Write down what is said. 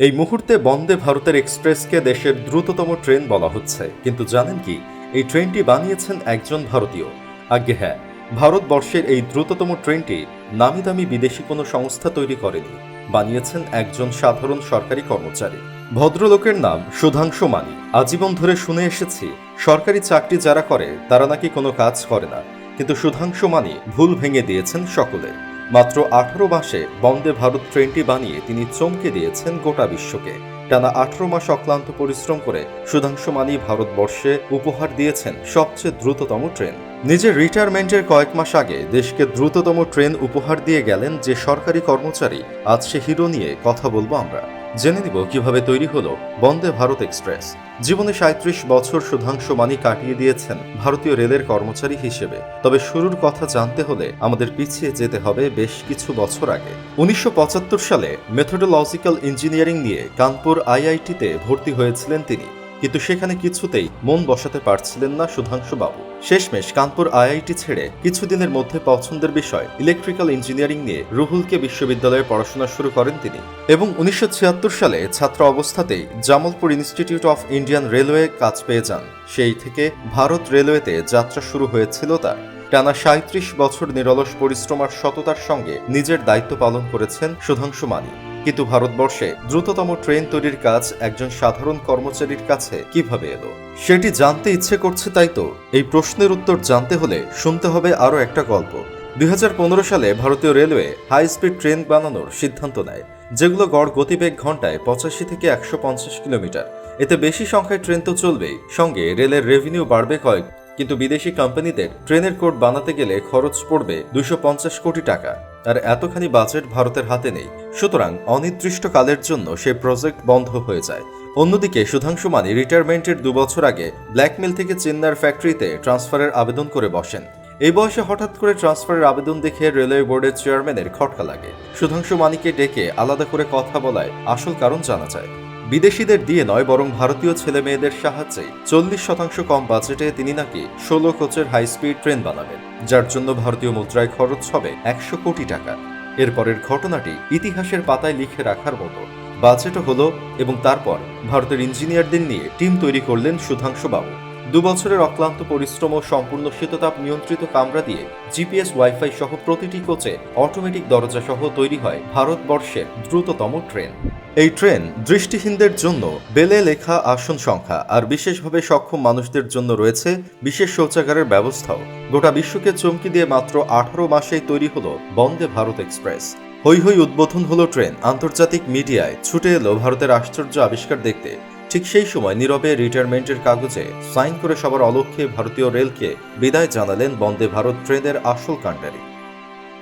এই মুহূর্তে বন্দে ভারতের এক্সপ্রেসকে দেশের দ্রুততম ট্রেন বলা হচ্ছে। কিন্তু জানেন কি? এই ট্রেনটি বানিয়েছেন একজন ভারতীয়। আজ্ঞে হ্যাঁ ভারতবর্ষের এই দ্রুততম ট্রেনটি নামি দামি বিদেশি কোনো সংস্থা তৈরি করেনি। বানিয়েছেন একজন সাধারণ সরকারি কর্মচারী। ভদ্রলোকের নাম সুধাংশু মানি। আজীবন ধরে শুনে এসেছি, সরকারি চাকরি যারা করে, তারা নাকি কোনো কাজ করে না। কিন্তু সুধাংশু মানি ভুল ভেঙে দিয়েছেন সকলে। মাত্র আঠারো মাসে বন্দে ভারত ট্রেনটি বানিয়ে তিনি চমকে দিয়েছেন গোটা বিশ্বকে। টানা আঠারো মাস অক্লান্ত পরিশ্রম করে সুধাংশু মানি ভারতবর্ষে উপহার দিয়েছেন সবচেয়ে দ্রুততম ট্রেন। নিজের রিটায়ারমেন্টের কয়েক মাস আগে দেশকে দ্রুততম ট্রেন উপহার দিয়ে গেলেন যে সরকারি কর্মচারী, আজ সে হিরো নিয়ে কথা বলব আমরা। জেনে নিব কীভাবে তৈরি হলো বন্দে ভারত এক্সপ্রেস। জীবনে সাঁত্রিশ বছর সুধাংশু মানি কাটিয়ে দিয়েছেন ভারতীয় রেলের কর্মচারী হিসেবে। তবে শুরুর কথা জানতে হলে আমাদের পিছিয়ে যেতে হবে বেশ কিছু বছর আগে। উনিশশো পঁচাত্তর সালে মেথোডোলজিক্যাল ইঞ্জিনিয়ারিং নিয়ে কানপুর আইআইটিতে ভর্তি হয়েছিলেন তিনি। কিন্তু সেখানে কিছুতেই মন বসাতে পারছিলেন না সুধাংশু বাবু। শেষমেশ কানপুর আইআইটি ছেড়ে কিছুদিনের মধ্যে পছন্দের বিষয় ইলেকট্রিক্যাল ইঞ্জিনিয়ারিং নিয়ে রুহুলকে বিশ্ববিদ্যালয়ে পড়াশোনা শুরু করেন তিনি এবং উনিশশো ছিয়াত্তর সালে ছাত্র অবস্থাতেই Jamalpur institute of Indian railway কাজ পেয়ে যান। সেই থেকে ভারত রেলওয়েতে যাত্রা শুরু হয়েছিল তার। টানা সাঁত্রিশ বছর নিরলস পরিশ্রম আর সততার সঙ্গে নিজের দায়িত্ব পালন করেছেন সুধাংশু মানি। কিন্তু ভারতবর্ষে দ্রুততম ট্রেন তৈরির কাজ একজন সাধারণ কর্মচারীর কাছে কীভাবে এলো? সেটি জানতে ইচ্ছে করছে তাই তো? এই প্রশ্নের উত্তর জানতে হলে শুনতে হবে আরও একটা গল্প। দুই হাজার পনেরো সালে ভারতীয় রেলওয়ে হাই স্পিড ট্রেন বানানোর সিদ্ধান্ত নেয়, যেগুলো গড় গতিবেগ ঘন্টায় পঁচাশি থেকে একশো পঞ্চাশ কিলোমিটার। এতে বেশি সংখ্যায় ট্রেন তো চলবেই। সঙ্গে রেলের রেভিনিউ বাড়বে কয়েক, কিন্তু বিদেশি কোম্পানিদের ট্রেনের কোড বানাতে গেলে খরচ পড়বে দুশো কোটি টাকা। আর এতখানি বাজেট ভারতের হাতে নেই। সুতরাং অনির্দিষ্টকালের জন্য সে প্রজেক্ট বন্ধ হয়ে যায়। অন্যদিকে সুধাংশু মানি রিটায়ারমেন্টের দুবছর আগে ব্ল্যাকমেল থেকে চেন্নার ফ্যাক্টরিতে ট্রান্সফারের আবেদন করে বসেন। এই বয়সে হঠাৎ করে ট্রান্সফারের আবেদন দেখে রেলওয়ে বোর্ডের চেয়ারম্যানের খটকা লাগে। সুধাংশু মানিকে ডেকে আলাদা করে কথা বলায় আসল কারণ জানা যায়। বিদেশিদের দিয়ে নয়, বরং ভারতীয় ছেলে মেয়েদের সাহায্যে চল্লিশ শতাংশ কম বাজেটে তিনি নাকি ষোলো কোচের হাই স্পিড ট্রেন বানাবেন, যার জন্য ভারতীয় মুদ্রায় খরচ হবে একশো কোটি টাকা। এরপরের ঘটনাটি ইতিহাসের পাতায় লিখে রাখার মতো। বাজেটও হলো এবং তারপর ভারতের ইঞ্জিনিয়ারদের নিয়ে টিম তৈরি করলেন সুধাংশু বাবু। দুবছরের অক্লান্ত পরিশ্রম ও সম্পূর্ণ শীততাপ নিয়ন্ত্রিত কামরা দিয়ে জিপিএস ওয়াইফাই সহ প্রতিটি কোচে অটোমেটিক দরজা সহ তৈরি হয় ভারতবর্ষের দ্রুততম ট্রেন। এই ট্রেন দৃষ্টিহীনদের জন্য বেলে লেখা আসন সংখ্যা আর বিশেষভাবে সক্ষম মানুষদের জন্য রয়েছে বিশেষ শৌচাগারের ব্যবস্থাও। গোটা বিশ্বকে চমকি দিয়ে মাত্র আঠারো মাসেই তৈরি হলো বন্দে ভারত এক্সপ্রেস। হৈ হৈ উদ্বোধন হলো ট্রেন আন্তর্জাতিক মিডিয়ায় ছুটে এলো ভারতের আশ্চর্য আবিষ্কার দেখতে। ঠিক সেই সময় নীরবে রিটায়ারমেন্টের কাগজে সাইন করে সবার অলক্ষ্যে ভারতীয় রেলকে বিদায় জানালেন বন্দে ভারত ট্রেনের আসল কাণ্ডারি।